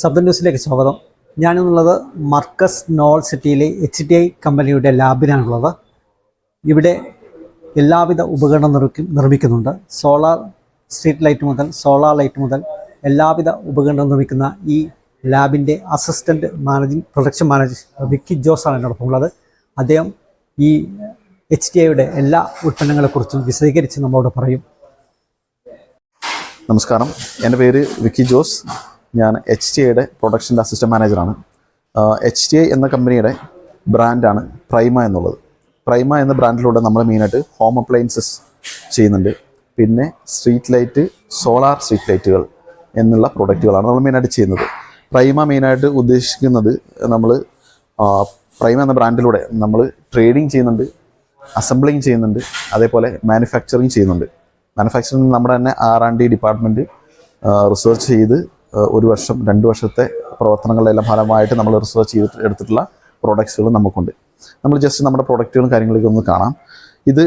Sub ന്യൂസിലേക്ക് സ്വാഗതം. ഞാനെന്നുള്ളത് മർക്കസ് നോൾ സിറ്റിയിലെ എച്ച് ഡി ഐ കമ്പനിയുടെ ലാബിലാണുള്ളത്. ഇവിടെ എല്ലാവിധ ഉപകരണം നിർമ്മിക്കും നിർമ്മിക്കുന്നുണ്ട്. സോളാർ സ്ട്രീറ്റ് ലൈറ്റ് മുതൽ സോളാർ ലൈറ്റ് മുതൽ എല്ലാവിധ ഉപകരണം നിർമ്മിക്കുന്ന ഈ ലാബിന്റെ assistant managing production manager Vicky ജോസാണ് എന്നോടൊപ്പം ഉള്ളത്. അദ്ദേഹം ഈ എച്ച് ഡി ഐയുടെ എല്ലാ ഉൽപ്പന്നങ്ങളെക്കുറിച്ചും വിശദീകരിച്ച് നമ്മളോട് പറയും. നമസ്കാരം. എന്റെ പേര് വിക്കി ജോസ്. ഞാൻ എച്ച് ടി ഐയുടെ പ്രൊഡക്ഷന്റെ അസിസ്റ്റന്റ് മാനേജറാണ് എച്ച് ടി ഐ എന്ന കമ്പനിയുടെ ബ്രാൻഡാണ് പ്രൈമ എന്നുള്ളത്. പ്രൈമ എന്ന ബ്രാൻഡിലൂടെ നമ്മൾ മെയിനായിട്ട് ഹോം അപ്ലയൻസസ് ചെയ്യുന്നുണ്ട്. പിന്നെ സ്ട്രീറ്റ് ലൈറ്റ് സോളാർ സ്ട്രീറ്റ് ലൈറ്റുകൾ എന്നുള്ള പ്രൊഡക്റ്റുകളാണ് നമ്മൾ മെയിനായിട്ട് ചെയ്യുന്നത്. പ്രൈമ മെയിനായിട്ട് ഉദ്ദേശിക്കുന്നത് നമ്മൾ പ്രൈമ എന്ന ബ്രാൻഡിലൂടെ നമ്മൾ ട്രേഡിങ് ചെയ്യുന്നുണ്ട് അസംബ്ലിങ് ചെയ്യുന്നുണ്ട് അതേപോലെ മാനുഫാക്ചറിങ് ചെയ്യുന്നുണ്ട്. മാനുഫാക്ചറിങ് നമ്മുടെ തന്നെ R and D department research ചെയ്ത് ഒരു വർഷം രണ്ട് വർഷത്തെ പ്രവർത്തനങ്ങളുടെ ഫലമായിട്ട് നമ്മൾ റിസർച്ച് ചെയ്ത് എടുത്തിട്ടുള്ള പ്രോഡക്ട്സുകൾ നമുക്കുണ്ട്. നമ്മൾ ജസ്റ്റ് നമ്മുടെ പ്രോഡക്റ്റുകളും കാര്യങ്ങളൊക്കെ ഒന്ന് കാണാം. ഇത്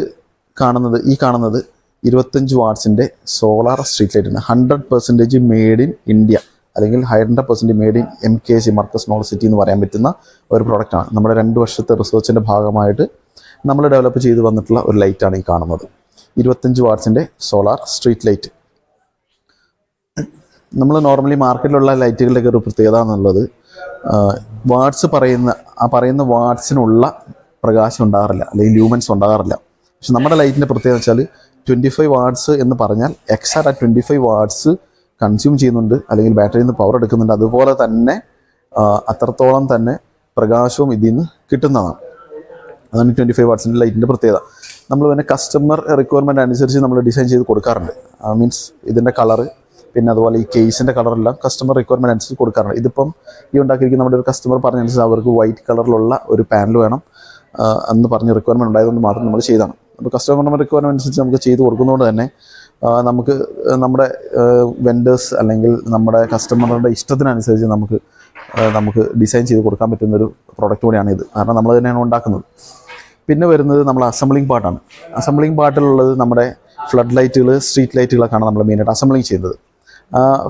കാണുന്നത് ഈ കാണുന്നത് ഇരുപത്തഞ്ച് വാട്ട്സിന്റെ സോളാർ സ്ട്രീറ്റ് ലൈറ്റ് ആണ്. Hundred percentage made in India അല്ലെങ്കിൽ hundred percent made in M K C Markaz knowledge city എന്ന് പറയാൻ പറ്റുന്ന ഒരു പ്രോഡക്റ്റാണ് നമ്മുടെ രണ്ട് വർഷത്തെ റിസർച്ചിന്റെ ഭാഗമായിട്ട് നമ്മൾ ഡെവലപ്പ് ചെയ്ത് വന്നിട്ടുള്ള ഒരു ലൈറ്റാണ് ഈ കാണുന്നത്. ഇരുപത്തഞ്ച് വാട്ട്സിന്റെ സോളാർ സ്ട്രീറ്റ് ലൈറ്റ്. നമ്മൾ നോർമലി മാർക്കറ്റിലുള്ള ലൈറ്റുകളുടെയൊക്കെ ഒരു പ്രത്യേകത എന്നുള്ളത് വാട്ട്സ് പറയുന്ന ആ പറയുന്ന വാട്ട്സിനുള്ള പ്രകാശം ഉണ്ടാകാറില്ല അല്ലെങ്കിൽ ലൂമൻസ് ഉണ്ടാകാറില്ല. പക്ഷെ നമ്മുടെ ലൈറ്റിന്റെ പ്രത്യേകത വെച്ചാൽ ട്വന്റി ഫൈവ് വാട്ട്സ് എന്ന് പറഞ്ഞാൽ എക്സാക്ട് ആ ട്വന്റി ഫൈവ് വാട്ട്സ് കൺസ്യൂം ചെയ്യുന്നുണ്ട് അല്ലെങ്കിൽ ബാറ്ററിയിൽ നിന്ന് പവർ എടുക്കുന്നുണ്ട്. അതുപോലെ തന്നെ അത്രത്തോളം തന്നെ പ്രകാശവും ഇതിൽ നിന്ന് കിട്ടുന്നതാണ്. അതാണ് ട്വന്റി ഫൈവ് വാട്ട്സിന്റെ ലൈറ്റിന്റെ പ്രത്യേകത. നമ്മൾ പിന്നെ കസ്റ്റമർ റിക്വയർമെന്റ് അനുസരിച്ച് നമ്മൾ ഡിസൈൻ ചെയ്ത് കൊടുക്കാറുണ്ട്. മീൻസ് ഇതിന്റെ കളറ് പിന്നെ അതുപോലെ ഈ കേസിന്റെ കളറെല്ലാം കസ്റ്റമർ റിക്വയർമെന്റ് അനുസരിച്ച് കൊടുക്കാറുണ്ട്. ഇതിപ്പം ഈ ഉണ്ടാക്കിയിരിക്കുന്ന നമ്മുടെ ഒരു കസ്റ്റമർ പറഞ്ഞനുസരിച്ച് അവർക്ക് വൈറ്റ് കളറിലുള്ള ഒരു പാനൽ വേണം. എന്ന് പറഞ്ഞ റിക്വയർമെന്റ് ഉണ്ടായതുകൊണ്ട് മാത്രം നമ്മൾ ചെയ്താണ് അപ്പോൾ കസ്റ്റമർ റിക്വയർമെന്റ് അനുസരിച്ച് നമുക്ക് ചെയ്ത് കൊടുക്കുന്നതുകൊണ്ട് തന്നെ നമുക്ക് നമ്മുടെ വെൻഡേഴ്സ് അല്ലെങ്കിൽ നമ്മുടെ കസ്റ്റമറുടെ ഇഷ്ടത്തിനനുസരിച്ച് നമുക്ക് നമുക്ക് ഡിസൈൻ ചെയ്ത് കൊടുക്കാൻ പറ്റുന്ന ഒരു പ്രോഡക്റ്റ് കൂടിയാണ് ഇത്. കാരണം നമ്മൾ തന്നെയാണ് ഉണ്ടാക്കുന്നത്. പിന്നെ വരുന്നത് നമ്മൾ അസംബ്ലിംഗ് പാർട്ടാണ് അസംബ്ലിംഗ് പാർട്ടിലുള്ളത് നമ്മുടെ ഫ്ലഡ് ലൈറ്റുകൾ സ്ട്രീറ്റ് ലൈറ്റുകളൊക്കെയാണ് നമ്മൾ മെയിനായിട്ട് അസംബ്ലിംഗ് ചെയ്യുന്നത്.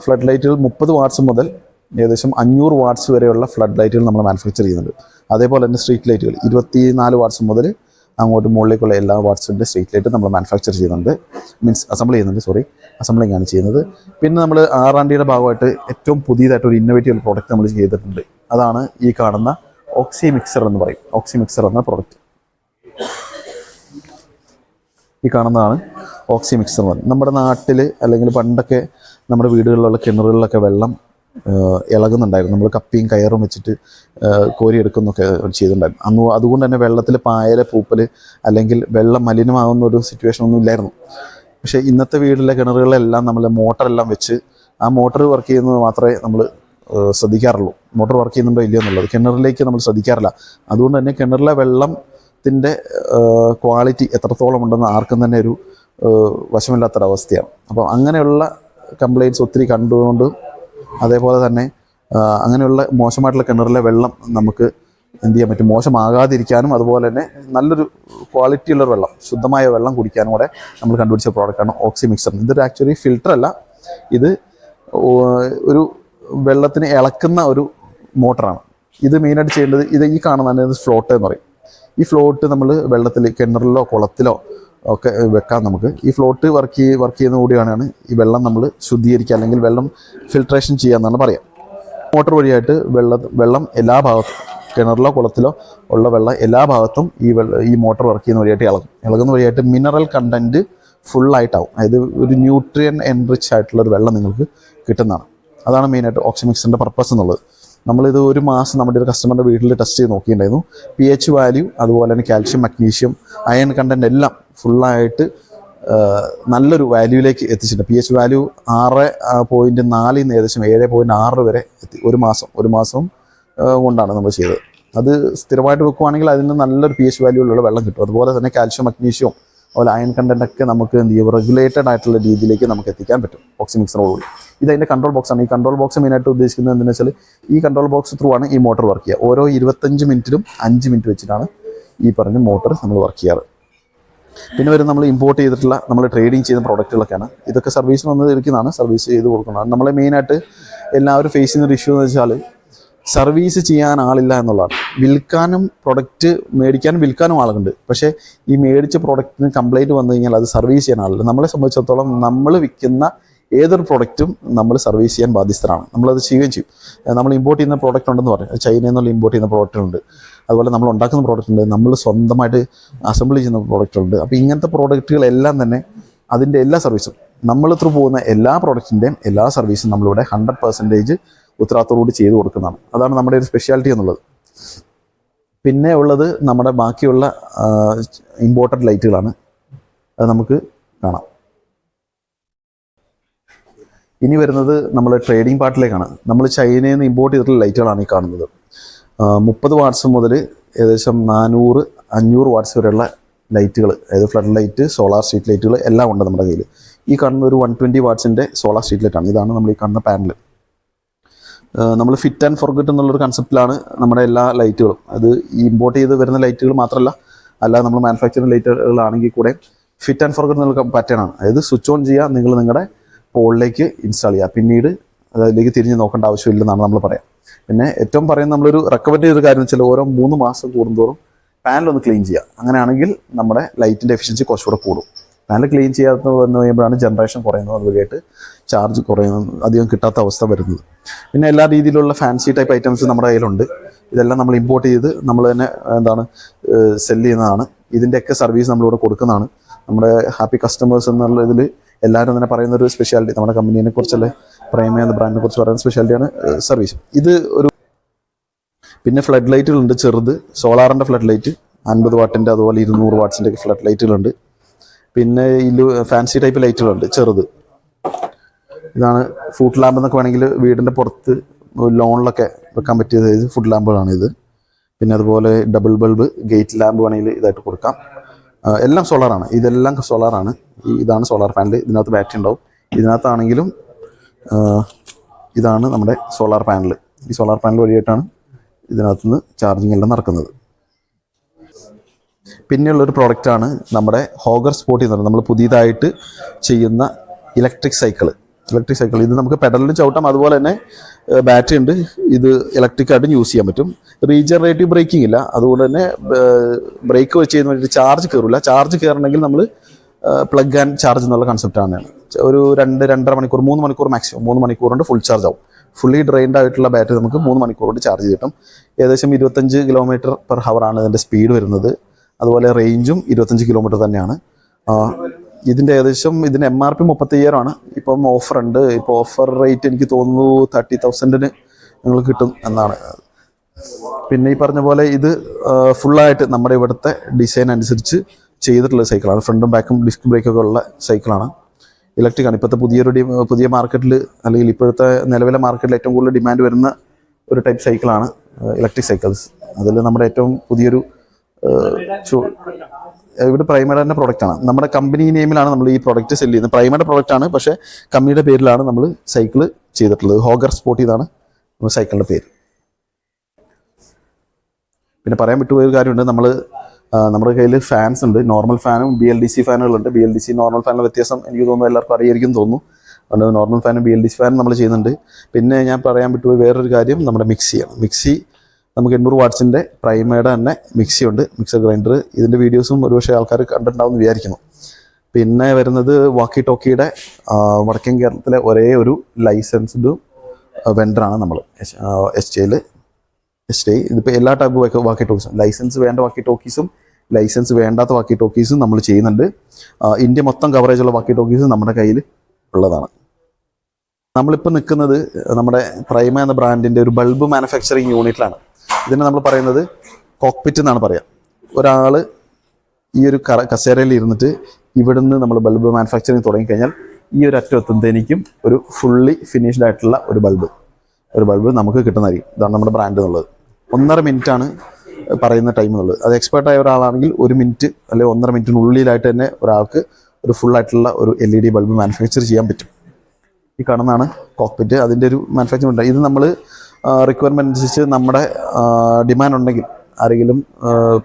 ഫ്ലഡ് ലൈറ്റുകൾ മുപ്പത് വാട്ട്സ് മുതൽ ഏകദേശം അഞ്ഞൂറ് വാട്ട്സ് വരെയുള്ള ഫ്ലഡ് ലൈറ്റുകൾ നമ്മൾ മാനുഫാക്ചർ ചെയ്യുന്നുണ്ട്. അതേപോലെ തന്നെ സ്ട്രീറ്റ് ലൈറ്റുകൾ ഇരുപത്തി നാല് വാട്ട്സ് മുതൽ അങ്ങോട്ട് മുകളിലേക്കുള്ള എല്ലാ വാട്ട്സിന്റെ സ്ട്രീറ്റ് ലൈറ്റ് നമ്മൾ മാനുഫാക്ചർ ചെയ്യുന്നുണ്ട്. മീൻസ് അസംബിൾ ചെയ്യുന്നുണ്ട് സോറി അസംബ്ലിംഗ് ആണ് ചെയ്യുന്നത്. പിന്നെ നമ്മൾ ആർ ഡിയുടെ ഭാഗമായിട്ട് ഏറ്റവും പുതിയതായിട്ട് ഒരു ഇന്നോവേറ്റീവ് പ്രോഡക്റ്റ് നമ്മൾ ചെയ്തിട്ടുണ്ട്. അതാണ് ഈ കാണുന്ന ഓക്സി മിക്സർ എന്ന് പറയും. ഓക്സി മിക്സർ എന്ന പ്രോഡക്റ്റ് ഈ കാണുന്നതാണ് ഓക്സി മിക്സർ എന്ന് നമ്മുടെ നാട്ടിൽ അല്ലെങ്കിൽ പണ്ടൊക്കെ നമ്മുടെ വീടുകളിലുള്ള കിണറുകളിലൊക്കെ വെള്ളം ഇളകുന്നുണ്ടായിരുന്നു. നമ്മൾ കപ്പിയും കയറും വെച്ചിട്ട് കോരി കോരിയെടുക്കുന്നൊക്കെ ചെയ്തിട്ടുണ്ടായിരുന്നു. അന്ന് അതുകൊണ്ട് തന്നെ വെള്ളത്തിൽ പായൽ പൂപ്പൽ അല്ലെങ്കിൽ വെള്ളം മലിനമാകുന്ന ഒരു സിറ്റുവേഷൻ ഒന്നും ഇല്ലായിരുന്നു. പക്ഷേ ഇന്നത്തെ വീടിലെ കിണറുകളെല്ലാം നമ്മൾ മോട്ടറെല്ലാം വെച്ച് ആ മോട്ടർ വർക്ക് ചെയ്യുന്നത് മാത്രമേ നമ്മൾ ശ്രദ്ധിക്കാറുള്ളൂ. മോട്ടർ വർക്ക് ചെയ്യുന്നുണ്ടോ ഇല്ലയോ എന്നുള്ളത് കിണറിലേക്ക് നമ്മൾ ശ്രദ്ധിക്കാറില്ല. അതുകൊണ്ട് തന്നെ കിണറിലെ വെള്ളത്തിന്റെ ക്വാളിറ്റി എത്രത്തോളം ഉണ്ടെന്ന് ആർക്കും തന്നെ ഒരു വശമില്ലാത്തൊരവസ്ഥയാണ്. അപ്പോൾ അങ്ങനെയുള്ള കംപ്ലയിന്റ്സ് ഒത്തിരി കണ്ടുകൊണ്ട് അതേപോലെ തന്നെ അങ്ങനെയുള്ള മോശമായിട്ടുള്ള കിണറിലെ വെള്ളം നമുക്ക് എന്ത് ചെയ്യാൻ പറ്റും? മോശമാകാതിരിക്കാനും അതുപോലെ തന്നെ നല്ലൊരു ക്വാളിറ്റി ഉള്ളൊരു വെള്ളം ശുദ്ധമായ വെള്ളം കുടിക്കാനും കൂടെ നമ്മൾ കണ്ടുപിടിച്ച പ്രോഡക്റ്റാണ് ഓക്സി മിക്സർ ഇതൊരു ആക്ച്വലി ഫിൽറ്റർ അല്ല ഇത് ഒരു വെള്ളത്തിന് ഇളക്കുന്ന ഒരു മോട്ടറാണ് ഇത് മെയിനായിട്ട് ചെയ്യേണ്ടത് ഇത് ഈ കാണുന്ന ഫ്ലോട്ട് എന്ന് പറയും. ഈ ഫ്ലോട്ട് നമ്മൾ വെള്ളത്തിൽ കിണറിലോ കുളത്തിലോ ഒക്കെ വെക്കാം നമുക്ക്. ഈ ഫ്ലോട്ട് വർക്ക് ചെയ്ത് വർക്ക് ചെയ്യുന്ന കൂടിയാണ് ഈ വെള്ളം നമ്മൾ ശുദ്ധീകരിക്കുക അല്ലെങ്കിൽ വെള്ളം ഫിൽട്രേഷൻ ചെയ്യുക എന്നാണ് പറയാം. മോട്ടോർ വഴിയായിട്ട് വെള്ള വെള്ളം എല്ലാ ഭാഗത്തും കിണറിലോ കുളത്തിലോ ഉള്ള വെള്ളം എല്ലാ ഭാഗത്തും ഈ വെള്ള ഈ മോട്ടോർ വർക്ക് ചെയ്യുന്ന വഴിയായിട്ട് ഇളകും. ഇളകുന്ന വഴിയായിട്ട് മിനറൽ കണ്ടന്റ് ഫുള്ളായിട്ടാവും അതായത് ഒരു ന്യൂട്രിയൻ എൻറിച്ച് ആയിട്ടുള്ള ഒരു വെള്ളം നിങ്ങൾക്ക് കിട്ടുന്നതാണ്. അതാണ് മെയിനായിട്ട് ഓക്സിമിക്സിന്റെ പർപ്പസ് എന്നുള്ളത്. നമ്മളിത് ഒരു മാസം നമ്മുടെ ഒരു കസ്റ്റമറിന്റെ വീട്ടിൽ ടെസ്റ്റ് ചെയ്ത് നോക്കിയിട്ടുണ്ടായിരുന്നു. പി എച്ച് വാല്യൂ അതുപോലെ തന്നെ കാൽഷ്യം മഗ്നീഷ്യം അയൺ കണ്ടന്റ് എല്ലാം ഫുള്ളായിട്ട് നല്ലൊരു വാല്യൂയിലേക്ക് എത്തിച്ചിട്ടുണ്ട്. പി എച്ച് വാല്യൂ ആറ് പോയിന്റ് നാലിൽ നിന്ന് ഏകദേശം ഏഴ് പോയിന്റ് ആറ് വരെ എത്തി. ഒരു മാസം ഒരു മാസം കൊണ്ടാണ് നമ്മൾ ചെയ്തത്. അത് സ്ഥിരമായിട്ട് വെക്കുവാണെങ്കിൽ അതിന് നല്ലൊരു പി എച്ച് വാല്യൂലുള്ള വെള്ളം കിട്ടും. അതുപോലെ തന്നെ കാൽഷ്യം മഗ്നീഷ്യവും അതുപോലെ അയൺ കണ്ടന്റ് ഒക്കെ നമുക്ക് എന്ത് ചെയ്യും? റെഗുലേറ്റഡ് ആയിട്ടുള്ള രീതിയിലേക്ക് നമുക്ക് എത്തിക്കാൻ പറ്റും. ഓക്സിമിക്സിനോടുകൂടി ഇത് അതിന്റെ കൺട്രോൾ ബോക്സാണ് ഈ കൺട്രോൾ ബോക്സ് മെയിനായിട്ട് ഉദ്ദേശിക്കുന്നത് എന്താണെന്ന് വെച്ചാൽ ഈ കൺട്രോൾ ബോക്സ് ത്രൂ ആണ് ഈ മോട്ടർ വർക്ക് ചെയ്യുക. ഓരോ ഇരുപത്തഞ്ച് മിനിറ്റിലും അഞ്ച് മിനിറ്റ് വെച്ചിട്ടാണ് ഈ പറഞ്ഞ മോട്ടർ നമ്മൾ വർക്ക് ചെയ്യാറ്. പിന്നെ വരും നമ്മൾ ഇമ്പോർട്ട് ചെയ്തിട്ടുള്ള നമ്മൾ ട്രേഡിങ് ചെയ്യുന്ന പ്രോഡക്റ്റുകളൊക്കെയാണ് ഇതൊക്കെ സർവീസിന് വന്ന് ഇരിക്കുന്നതാണ് സർവീസ് ചെയ്ത് കൊടുക്കുന്നതാണ്. നമ്മളെ മെയിനായിട്ട് എല്ലാവരും ഫേസ് ചെയ്യുന്ന ഒരു ഇഷ്യൂ എന്ന് വെച്ചാൽ സർവീസ് ചെയ്യാൻ ആളില്ല എന്നുള്ളതാണ്. വിൽക്കാനും പ്രൊഡക്റ്റ് മേടിക്കാനും വിൽക്കാനും ആളുണ്ട് പക്ഷേ ഈ മേടിച്ച പ്രൊഡക്റ്റിന് കംപ്ലൈന്റ് വന്നു കഴിഞ്ഞാൽ അത് സർവീസ് ചെയ്യാൻ ആളില്ല. നമ്മളെ സംബന്ധിച്ചിടത്തോളം നമ്മൾ വിൽക്കുന്ന ഏതൊരു പ്രൊഡക്റ്റും നമ്മൾ സർവീസ് ചെയ്യാൻ ബാധ്യസ്ഥരാണ്. നമ്മളത് ചെയ്യുകയും ചെയ്യും. നമ്മൾ ഇമ്പോർട്ട് ചെയ്യുന്ന പ്രോഡക്റ്റ് ഉണ്ടെന്ന് പറയും. ചൈനയിൽ നിന്നുള്ള ഇമ്പോർട്ട് ചെയ്യുന്ന പ്രോഡക്റ്റ് ഉണ്ട്. അതുപോലെ നമ്മൾ ഉണ്ടാക്കുന്ന പ്രോഡക്റ്റ് ഉണ്ട്. നമ്മൾ സ്വന്തമായിട്ട് അസംബിൾ ചെയ്യുന്ന പ്രോഡക്റ്റ് ഉണ്ട്. അപ്പോൾ ഇങ്ങനത്തെ പ്രോഡക്റ്റുകളെല്ലാം തന്നെ അതിന്റെ എല്ലാ സർവീസും നമ്മൾ ത്രൂ പോകുന്ന എല്ലാ പ്രോഡക്റ്റിന്റെയും എല്ലാ സർവീസും നമ്മളിവിടെ ഹൺഡ്രഡ് പെർസെന്റേജ് ഉത്തരവാദിത്തോടുകൂടി ചെയ്തു കൊടുക്കുന്നതാണ്. അതാണ് നമ്മുടെ ഒരു സ്പെഷ്യാലിറ്റി എന്നുള്ളത്. പിന്നെ ഉള്ളത് നമ്മുടെ ബാക്കിയുള്ള ഇമ്പോർട്ടന്റ് ലൈറ്റുകളാണ് അത് നമുക്ക് കാണാം. ഇനി വരുന്നത് നമ്മൾ ട്രേഡിംഗ് പാർട്ടിലേക്കാണ് നമ്മൾ ചൈനയിൽ നിന്ന് ഇമ്പോർട്ട് ചെയ്തിട്ടുള്ള ലൈറ്റുകളാണ് ഈ കാണുന്നത്. മുപ്പത് വാട്സ് മുതൽ ഏകദേശം നാനൂറ് അഞ്ഞൂറ് വാട്സ് വരെയുള്ള ലൈറ്റുകൾ അതായത് ഫ്ലഡ് ലൈറ്റ് സോളാർ സ്ട്രീറ്റ് ലൈറ്റുകൾ എല്ലാം ഉണ്ട് നമ്മുടെ കയ്യിൽ ഈ കാണുന്ന ഒരു വൺ ട്വന്റി വാട്ട്സിന്റെ സോളാർ സ്ട്രീറ്റ് ലൈറ്റാണ് ഇതാണ് നമ്മൾ ഈ കാണുന്ന പാനൽ നമ്മൾ ഫിറ്റ് ആൻഡ് ഫോർഗറ്റ് എന്നുള്ളൊരു കൺസെപ്റ്റിലാണ് നമ്മുടെ എല്ലാ ലൈറ്റുകളും അത് ഇമ്പോർട്ട് ചെയ്ത് വരുന്ന ലൈറ്റുകൾ മാത്രമല്ല അല്ലാതെ നമ്മൾ മാനുഫാക്ചറിങ് ലൈറ്റുകളാണെങ്കിൽ കൂടെ ഫിറ്റ് ആൻഡ് ഫോർഗറ്റ് എന്നുള്ള പാറ്റേൺ ആണ്. അതായത് സ്വിച്ച് ഓൺ ചെയ്യുക നിങ്ങൾ നിങ്ങളുടെ പോളിലേക്ക് ഇൻസ്റ്റാൾ ചെയ്യുക. പിന്നീട് അതിലേക്ക് തിരിഞ്ഞ് നോക്കേണ്ട ആവശ്യമില്ലെന്നാണ് നമ്മൾ പറയാം. പിന്നെ ഏറ്റവും പറയുന്ന നമ്മളൊരു റെക്കമെൻഡ് ചെയ്തൊരു കാര്യം വെച്ചാൽ ഓരോ മൂന്ന് മാസം കൂടുന്തോറും പാനൽ ഒന്ന് ക്ലീൻ ചെയ്യുക. അങ്ങനെയാണെങ്കിൽ നമ്മുടെ ലൈറ്റിന്റെ എഫിഷ്യൻസി കുറച്ചുകൂടെ കൂടും. പാനൽ ക്ലീൻ ചെയ്യാത്ത വന്നു കഴിയുമ്പോഴാണ് ജനറേഷൻ കുറയുന്നത് അതുവഴിയായിട്ട് ചാർജ് കുറയുന്നത് അധികം കിട്ടാത്ത അവസ്ഥ വരുന്നത്. പിന്നെ എല്ലാ രീതിയിലുള്ള ഫാൻസി ടൈപ്പ് ഐറ്റംസ് നമ്മുടെ കയ്യിലുണ്ട്. ഇതെല്ലാം നമ്മൾ ഇമ്പോർട്ട് ചെയ്ത് നമ്മൾ തന്നെ എന്താണ് സെൽ ചെയ്യുന്നതാണ്. ഇതിന്റെയൊക്കെ സർവീസ് നമ്മളിവിടെ കൊടുക്കുന്നതാണ്. നമ്മുടെ ഹാപ്പി കസ്റ്റമേഴ്സ് എന്നുള്ള ഇതിൽ എല്ലാവരും തന്നെ പറയുന്ന ഒരു സ്പെഷ്യാലിറ്റി നമ്മുടെ കമ്പനീനെ കുറിച്ചുള്ള പ്രൈമ എന്ന ബ്രാൻഡിനെ കുറിച്ച് പറയുന്ന സ്പെഷ്യാലിറ്റിയാണ് സർവീസ് ഇത് ഒരു പിന്നെ ഫ്ലഡ് ലൈറ്റുകളുണ്ട് ചെറുത്. സോളാറിന്റെ ഫ്ലഡ് ലൈറ്റ് അൻപത് വാട്ടിന്റെ അതുപോലെ ഇരുന്നൂറ് വാട്ട്സിന്റെ ഫ്ലഡ് ലൈറ്റുകളുണ്ട് പിന്നെ ഇല്ലു ഫാൻസി ടൈപ്പ് ലൈറ്റുകളുണ്ട് ചെറുത്. ഇതാണ് ഫുഡ് ലാമ്പ് എന്നൊക്കെ വേണമെങ്കിൽ വീടിന്റെ പുറത്ത് ലോണിലൊക്കെ വെക്കാൻ പറ്റിയ ഫുഡ് ലാമ്പുകളാണ് ഇത് പിന്നെ അതുപോലെ ഡബിൾ ബൾബ് ഗേറ്റ് ലാമ്പ് വേണമെങ്കിൽ ഇതായിട്ട് കൊടുക്കാം. എല്ലാം സോളാറാണ് ഇതെല്ലാം സോളാറാണ് ഈ ഇതാണ് സോളാർ പാനൽ ഇതിനകത്ത് ബാറ്ററി ഉണ്ടാവും. ഇതിനകത്താണെങ്കിലും ഇതാണ് നമ്മുടെ സോളാർ പാനൽ ഈ സോളാർ പാനൽ വഴിയായിട്ടാണ് ഇതിനകത്തുനിന്ന് ചാർജിങ് എല്ലാം നടക്കുന്നത്. പിന്നെയുള്ളൊരു പ്രോഡക്റ്റാണ് നമ്മുടെ ഹോഗർ സ്പോട്ടിൽ നിന്ന് നമ്മൾ പുതിയതായിട്ട് ചെയ്യുന്ന ഇലക്ട്രിക് സൈക്കിൾ ഇലക്ട്രിക് സൈക്കിൾ ഇത് നമുക്ക് പെഡലിന് ചവിട്ടാം. അതുപോലെ തന്നെ ബാറ്ററി ഉണ്ട്. ഇത് ഇലക്ട്രിക് ആയിട്ടും യൂസ് ചെയ്യാൻ പറ്റും. റീജനറേറ്റീവ് ബ്രേക്കിംഗ് ഇല്ല. അതുകൊണ്ട് തന്നെ ബ്രേക്ക് വെച്ച് ചെയ്യുന്ന ചാർജ് കയറില്ല ചാർജ് കയറണമെങ്കിൽ നമ്മൾ പ്ലഗ് ആൻഡ് ചാർജ് എന്നുള്ള കൺസെപ്റ്റാണ് ഒരു രണ്ട് രണ്ടര മണിക്കൂർ മൂന്ന് മണിക്കൂർ മാക്സിമം മൂന്ന് മണിക്കൂർ കൊണ്ട് ഫുൾ ചാർജ് ആവും. ഫുള്ളി ഡ്രെയിൻഡ് ആയിട്ടുള്ള ബാറ്ററി നമുക്ക് മൂന്ന് മണിക്കൂർ കൊണ്ട് ചാർജ് കിട്ടും. ഏകദേശം ഇരുപത്തഞ്ച് കിലോമീറ്റർ പെർ ആണ് ഇതിന്റെ സ്പീഡ് വരുന്നത്. അതുപോലെ റേഞ്ചും ഇരുപത്തഞ്ച് കിലോമീറ്റർ തന്നെയാണ്. ഇതിന്റെ ഏകദേശം ഇതിന് എം ആർ പി മുപ്പത്തയ്യായിരമാണ് ഇപ്പം ഓഫർ ഉണ്ട്. ഇപ്പോൾ ഓഫർ റേറ്റ് എനിക്ക് തോന്നുന്നു തേർട്ടി തൗസൻഡിന് നിങ്ങൾ കിട്ടും എന്നാണ്. പിന്നെ ഈ പറഞ്ഞ പോലെ ഇത് ഫുള്ളായിട്ട് നമ്മുടെ ഇവിടുത്തെ ഡിസൈൻ അനുസരിച്ച് ചെയ്തിട്ടുള്ള സൈക്കിളാണ് ഫ്രണ്ടും ബാക്കും ഡിസ്ക് ബ്രേക്കൊക്കെ ഉള്ള സൈക്കിളാണ് ഇലക്ട്രിക് ആണ്. ഇപ്പോഴത്തെ പുതിയൊരു പുതിയ മാർക്കറ്റിൽ അല്ലെങ്കിൽ ഇപ്പോഴത്തെ നിലവിലെ മാർക്കറ്റിൽ ഏറ്റവും കൂടുതൽ ഡിമാൻഡ് വരുന്ന ഒരു ടൈപ്പ് സൈക്കിളാണ് ഇലക്ട്രിക് സൈക്കിൾസ് അതിൽ നമ്മുടെ ഏറ്റവും പുതിയൊരു ഇവിടെ പ്രൈമയുടെ പ്രോഡക്റ്റ് ആണ്. നമ്മുടെ കമ്പനി നെയിമിലാണ് നമ്മൾ ഈ പ്രോഡക്റ്റ് സെൽ ചെയ്യുന്നത്. പ്രൈമയുടെ പ്രോഡക്റ്റ് ആണ് പക്ഷേ കമ്പനിയുടെ പേരിലാണ് നമ്മൾ സൈക്കിൾ ചെയ്തിട്ടുള്ളത്. ഹോഗർ സ്പോട്ട് ഇതാണ് നമ്മുടെ സൈക്കിളിന്റെ പേര്. പിന്നെ പറയാൻ വിട്ടുപോയ ഒരു കാര്യമുണ്ട്. നമ്മൾ നമ്മുടെ കയ്യിൽ ഫാൻസ് ഉണ്ട്. നോർമൽ ഫാനും B L D C ഫാനുകളുണ്ട് B L D C normal ഫാനിലെ വ്യത്യാസം എനിക്ക് തോന്നുന്നു എല്ലാവർക്കും അറിയായിരിക്കും തോന്നുന്നു. അതുകൊണ്ട് നോർമൽ ഫാനും ബി എൽ ഡി സി ഫാനും നമ്മൾ ചെയ്യുന്നുണ്ട്. പിന്നെ ഞാൻ പറയാൻ വിട്ടുപോയ വേറൊരു കാര്യം നമ്മുടെ മിക്സിയാണ് മിക്സി നമുക്ക് എണ്ണൂറ് വാട്ട്സിന്റെ പ്രൈമയുടെ തന്നെ മിക്സി ഉണ്ട് മിക്സർ ഗ്രൈൻഡർ. ഇതിന്റെ വീഡിയോസും ഒരുപക്ഷെ ആൾക്കാർ കണ്ടിട്ടുണ്ടാവും വിചാരിക്കുന്നു. പിന്നെ വരുന്നത് വാക്കി ടോക്കിയുടെ വടക്കൻ കേരളത്തിലെ ഒരേ ഒരു ലൈസൻസ്ഡ് വെണ്ടറാണ് നമ്മൾ എസ് ടിയിൽ എസ് ടി ഇതിപ്പോൾ എല്ലാ ടൈപ്പ് വാക്കി ടോക്കീസും ലൈസൻസ് വേണ്ട വാക്കി ടോക്കീസും ലൈസൻസ് വേണ്ടാത്ത വാക്കി ടോക്കീസും നമ്മൾ ചെയ്യുന്നുണ്ട്. ഇന്ത്യ മൊത്തം കവറേജ് ഉള്ള വാക്കി ടോക്കീസും നമ്മുടെ കയ്യിൽ ഉള്ളതാണ്. നമ്മളിപ്പോൾ നിൽക്കുന്നത് നമ്മുടെ പ്രൈമ എന്ന ബ്രാൻഡിന്റെ ഒരു ബൾബ് മാനുഫാക്ചറിങ് യൂണിറ്റിലാണ് ഇതിനെ നമ്മൾ പറയുന്നത് കോക്പിറ്റ് എന്നാണ് പറയുക ഒരാൾ ഈ ഒരു കസേരയിൽ ഇരുന്നിട്ട് ഇവിടുന്ന് നമ്മൾ ബൾബ് മാനുഫാക്ചറിങ് തുടങ്ങിക്കഴിഞ്ഞാൽ ഈ ഒരു അറ്റം എത്തുന്നതിനും ഒരു ഫുള്ളി ഫിനിഷ്ഡ് ആയിട്ടുള്ള ഒരു ബൾബ് ഒരു ബൾബ് നമുക്ക് കിട്ടുന്നതായിരിക്കും. ഇതാണ് നമ്മുടെ ബ്രാൻഡ് എന്നുള്ളത്. ഒന്നര മിനിറ്റ് ആണ് പറയുന്ന ടൈം എന്നുള്ളത്. അത് ആയ ഒരാളാണെങ്കിൽ ഒരു മിനിറ്റ് അല്ലെങ്കിൽ ഒന്നര മിനിറ്റിനുള്ളിലായിട്ട് തന്നെ ഒരാൾക്ക് ഒരു ഫുൾ ആയിട്ടുള്ള ഒരു L E D bulb manufacture ചെയ്യാൻ പറ്റും. ഈ കാണുന്നതാണ് കോക്പിറ്റ് അതിന്റെ ഒരു മാനുഫാക്ചറിംഗ് ഉണ്ട്. ഇത് നമ്മൾ റിക്വയർമെന്റ് അനുസരിച്ച് നമ്മുടെ ഡിമാൻഡ് ഉണ്ടെങ്കിൽ ആരെങ്കിലും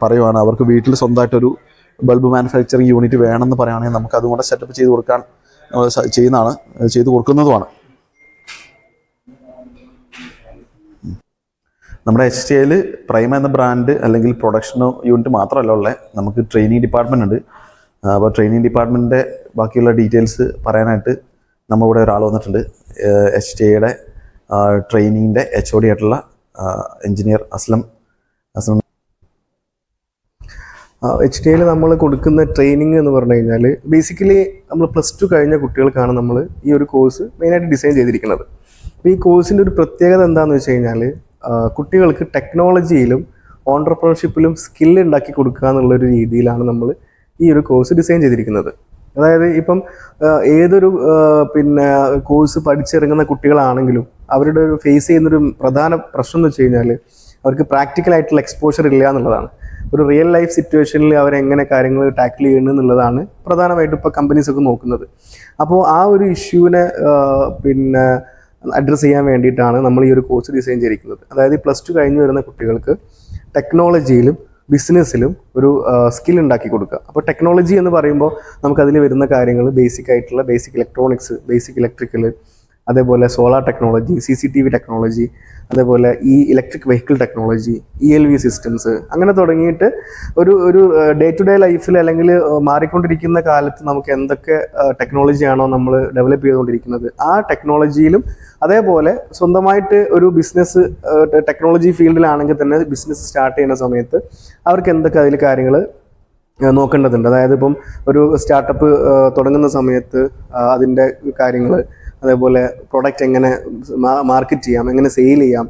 പറയുവാണ് അവർക്ക് വീട്ടിൽ സ്വന്തമായിട്ടൊരു ബൾബ് മാനുഫാക്ചറിങ് യൂണിറ്റ് വേണമെന്ന് പറയുകയാണെങ്കിൽ നമുക്ക് അതും കൂടെ സെറ്റപ്പ് ചെയ്ത് കൊടുക്കാൻ ചെയ്യുന്നതാണ് ചെയ്ത് കൊടുക്കുന്നതുമാണ്. നമ്മുടെ എച്ച് ടി ഐയിൽ പ്രൈമ എന്ന ബ്രാൻഡ് അല്ലെങ്കിൽ പ്രൊഡക്ഷൻ യൂണിറ്റ് മാത്രമല്ല ഉള്ളത് നമുക്ക് ട്രെയിനിങ് ഡിപ്പാർട്ട്മെന്റ് ഉണ്ട്. അപ്പോൾ ട്രെയിനിങ് ഡിപ്പാർട്ട്മെന്റിന്റെ ബാക്കിയുള്ള ഡീറ്റെയിൽസ് പറയാനായിട്ട് നമ്മളിവിടെ ഒരാൾ വന്നിട്ടുണ്ട്. എച്ച് ടി ഐയുടെ ട്രെയിനിങ്ങിന്റെ എച്ച് ഒ ഡി ആയിട്ടുള്ള engineer Aslam Aslam. H D ഐയിൽ നമ്മൾ കൊടുക്കുന്ന ട്രെയിനിങ് എന്ന് പറഞ്ഞു കഴിഞ്ഞാൽ ബേസിക്കലി നമ്മൾ പ്ലസ് ടു കഴിഞ്ഞ കുട്ടികൾക്കാണ് നമ്മൾ ഈ ഒരു കോഴ്സ് മെയിനായിട്ട് ഡിസൈൻ ചെയ്തിരിക്കുന്നത്. അപ്പോൾ ഈ കോഴ്സിന്റെ ഒരു പ്രത്യേകത എന്താണെന്ന് വെച്ച് കഴിഞ്ഞാൽ കുട്ടികൾക്ക് ടെക്നോളജിയിലും ഓണ്ടർപ്രണർഷിപ്പിലും സ്കില്ല് ഉണ്ടാക്കി കൊടുക്കുക എന്നുള്ളൊരു രീതിയിലാണ് നമ്മൾ ഈ ഒരു കോഴ്സ് ഡിസൈൻ ചെയ്തിരിക്കുന്നത്. അതായത് ഇപ്പം ഏതൊരു പിന്നെ കോഴ്സ് പഠിച്ചിറങ്ങുന്ന കുട്ടികളാണെങ്കിലും അവരുടെ ഒരു ഫേസ് ചെയ്യുന്നൊരു പ്രധാന പ്രശ്നം എന്ന് വെച്ച് കഴിഞ്ഞാൽ അവർക്ക് പ്രാക്ടിക്കൽ ആയിട്ടുള്ള എക്സ്പോഷർ ഇല്ല എന്നുള്ളതാണ്. ഒരു റിയൽ ലൈഫ് സിറ്റുവേഷനിൽ അവരെങ്ങനെ കാര്യങ്ങൾ ടാക്കിൾ ചെയ്യണം എന്നുള്ളതാണ് പ്രധാനമായിട്ടും ഇപ്പോൾ കമ്പനീസ് ഒക്കെ നോക്കുന്നത്. അപ്പോൾ ആ ഒരു ഇഷ്യൂവിനെ പിന്നെ അഡ്രസ്സ് ചെയ്യാൻ വേണ്ടിയിട്ടാണ് നമ്മൾ ഈ ഒരു കോഴ്സ് ഡിസൈൻ ചെയ്തിരിക്കുന്നത്. അതായത് പ്ലസ് ടു കഴിഞ്ഞ് വരുന്ന കുട്ടികൾക്ക് ടെക്നോളജിയിലും ബിസിനസ്സിലും ഒരു സ്കിൽ ഉണ്ടാക്കി കൊടുക്കുക. അപ്പോൾ ടെക്നോളജി എന്ന് പറയുമ്പോൾ നമുക്കതിൽ വരുന്ന കാര്യങ്ങൾ ബേസിക് ആയിട്ടുള്ള ബേസിക് ഇലക്ട്രോണിക്സ് ബേസിക് ഇലക്ട്രിക്കൽ അതേപോലെ solar technology C C T V technology അതേപോലെ ഈ electric vehicle technology E L V systems അങ്ങനെ തുടങ്ങിയിട്ട് ഒരു ഒരു ഡേ ടു ഡേ ലൈഫിൽ അല്ലെങ്കിൽ മാറിക്കൊണ്ടിരിക്കുന്ന കാലത്ത് നമുക്ക് എന്തൊക്കെ ടെക്നോളജിയാണോ നമ്മൾ ഡെവലപ്പ് ചെയ്തുകൊണ്ടിരിക്കുന്നത് ആ ടെക്നോളജിയിലും അതേപോലെ സ്വന്തമായിട്ട് ഒരു ബിസിനസ് ടെക്നോളജി ഫീൽഡിലാണെങ്കിൽ തന്നെ ബിസിനസ് സ്റ്റാർട്ട് ചെയ്യുന്ന സമയത്ത് അവർക്ക് എന്തൊക്കെ അതിൽ കാര്യങ്ങൾ നോക്കേണ്ടതുണ്ട്. അതായത് ഇപ്പം ഒരു സ്റ്റാർട്ടപ്പ് തുടങ്ങുന്ന സമയത്ത് അതിന്റെ കാര്യങ്ങൾ അതേപോലെ പ്രൊഡക്റ്റ് എങ്ങനെ മാർക്കറ്റ് ചെയ്യാം എങ്ങനെ സെയിൽ ചെയ്യാം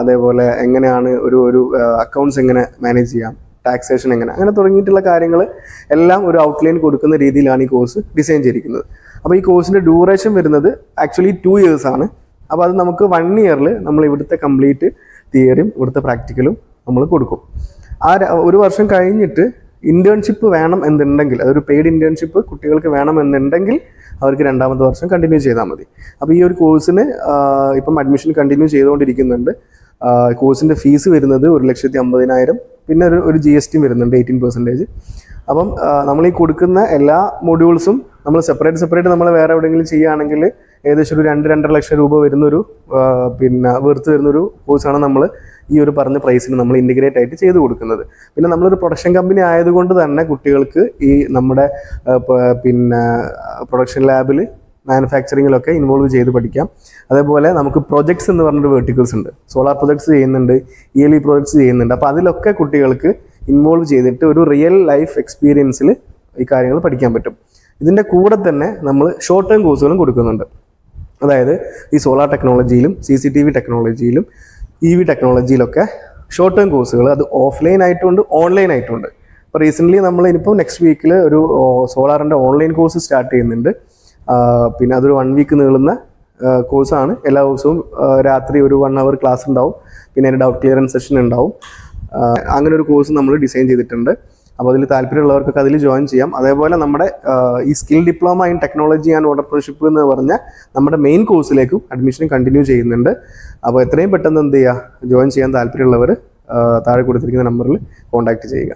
അതേപോലെ എങ്ങനെയാണ് ഒരു ഒരു അക്കൗണ്ട്സ് എങ്ങനെ മാനേജ് ചെയ്യാം ടാക്സേഷൻ എങ്ങനെ അങ്ങനെ തുടങ്ങിയിട്ടുള്ള കാര്യങ്ങൾ എല്ലാം ഒരു ഔട്ട്ലൈൻ കൊടുക്കുന്ന രീതിയിലാണ് ഈ കോഴ്സ് ഡിസൈൻ ചെയ്തിരിക്കുന്നത്. അപ്പോൾ ഈ കോഴ്സിന്റെ ഡ്യൂറേഷൻ വരുന്നത് ആക്ച്വലി ടു ഇയേഴ്സ് ആണ്. അപ്പോൾ അത് നമുക്ക് വൺ ഇയറിൽ നമ്മൾ ഇവിടുത്തെ കംപ്ലീറ്റ് തിയറിയും ഇവിടുത്തെ പ്രാക്ടിക്കലും നമ്മൾ കൊടുക്കും. ആ ഒരു വർഷം കഴിഞ്ഞിട്ട് ഇന്റേൺഷിപ്പ് വേണം എന്നുണ്ടെങ്കിൽ അതൊരു പെയ്ഡ് ഇന്റേൺഷിപ്പ് കുട്ടികൾക്ക് വേണം എന്നുണ്ടെങ്കിൽ അവർക്ക് രണ്ടാമത്തെ വർഷം കണ്ടിന്യൂ ചെയ്താൽ മതി. അപ്പോൾ ഈ ഒരു കോഴ്സിന് ഇപ്പം അഡ്മിഷൻ കണ്ടിന്യൂ ചെയ്തുകൊണ്ടിരിക്കുന്നുണ്ട്. കോഴ്സിന്റെ ഫീസ് വരുന്നത് ഒരു ലക്ഷത്തി അമ്പതിനായിരം പിന്നെ ഒരു ഒരു ജി എസ് ടി വരുന്നുണ്ട് എയ്റ്റീൻ പെർസെന്റേജ് അപ്പം നമ്മൾ ഈ കൊടുക്കുന്ന എല്ലാ മൊഡ്യൂൾസും നമ്മൾ സെപ്പറേറ്റ് സെപ്പറേറ്റ് നമ്മൾ വേറെ എവിടെയെങ്കിലും ചെയ്യുകയാണെങ്കിൽ ഏകദേശം ഒരു രണ്ട് രണ്ടര ലക്ഷം രൂപ വരുന്നൊരു പിന്നെ വെറുത്ത് വരുന്നൊരു കോഴ്സാണ് നമ്മൾ ഈ ഒരു പറഞ്ഞ പ്രൈസിന് നമ്മൾ ഇന്റിഗ്രേറ്റ് ആയിട്ട് ചെയ്ത് കൊടുക്കുന്നത്. പിന്നെ നമ്മളൊരു പ്രൊഡക്ഷൻ കമ്പനി ആയതുകൊണ്ട് തന്നെ കുട്ടികൾക്ക് ഈ നമ്മുടെ പിന്നെ പ്രൊഡക്ഷൻ ലാബിൽ മാനുഫാക്ചറിങ്ങിലൊക്കെ ഇൻവോൾവ് ചെയ്ത് പഠിക്കാം. അതേപോലെ നമുക്ക് പ്രൊജക്ട്സ് എന്ന് പറഞ്ഞൊരു വെർട്ടിക്കൽസ് ഉണ്ട്. സോളാർ പ്രൊജക്ട്സ് ചെയ്യുന്നുണ്ട് ഇ എൽ ഇ പ്രൊജക്ട്സ് ചെയ്യുന്നുണ്ട്. അപ്പോൾ അതിലൊക്കെ കുട്ടികൾക്ക് ഇൻവോൾവ് ചെയ്തിട്ട് ഒരു റിയൽ ലൈഫ് എക്സ്പീരിയൻസിൽ ഈ കാര്യങ്ങൾ പഠിക്കാൻ പറ്റും. ഇതിന്റെ കൂടെ തന്നെ നമ്മൾ ഷോർട്ട് ടേം കോഴ്സുകളും കൊടുക്കുന്നുണ്ട്. അതായത് ഈ സോളാർ ടെക്നോളജിയിലും സി സി ടി വി ടെക്നോളജിയിലും ഇ വി ടെക്നോളജിയിലൊക്കെ ഷോർട്ട് ടേം കോഴ്സുകൾ അത് ഓഫ്ലൈൻ ആയിട്ടുണ്ട് ഓൺലൈൻ ആയിട്ടുണ്ട്. അപ്പോൾ റീസെന്റ്ലി നമ്മൾ ഇനിയിപ്പോൾ നെക്സ്റ്റ് വീക്കിൽ ഒരു സോളാറിന്റെ ഓൺലൈൻ കോഴ്സ് സ്റ്റാർട്ട് ചെയ്യുന്നുണ്ട്. പിന്നെ അതൊരു വൺ വീക്ക് നീളുന്ന കോഴ്സാണ് എല്ലാ ദിവസവും രാത്രി ഒരു വൺ അവർ ക്ലാസ് ഉണ്ടാവും. പിന്നെ അതിന്റെ ഡൗട്ട് ക്ലിയറൻസ് സെഷൻ ഉണ്ടാവും. അങ്ങനെ ഒരു കോഴ്സ് നമ്മൾ ഡിസൈൻ ചെയ്തിട്ടുണ്ട്. അപ്പോൾ അതിൽ താല്പര്യമുള്ളവർക്കൊക്കെ അതിൽ ജോയിൻ ചെയ്യാം. അതേപോലെ നമ്മുടെ ഈ skill diploma in technology and entrepreneurship എന്ന് പറഞ്ഞ നമ്മുടെ മെയിൻ കോഴ്സിലേക്കും അഡ്മിഷൻ കണ്ടിന്യൂ ചെയ്യുന്നുണ്ട്. അപ്പോൾ എത്രയും പെട്ടെന്ന് എന്ത് ചെയ്യുക? ജോയിൻ ചെയ്യാൻ താല്പര്യമുള്ളവർ താഴെ കൊടുത്തിരിക്കുന്ന നമ്പറിൽ കോൺടാക്ട് ചെയ്യുക.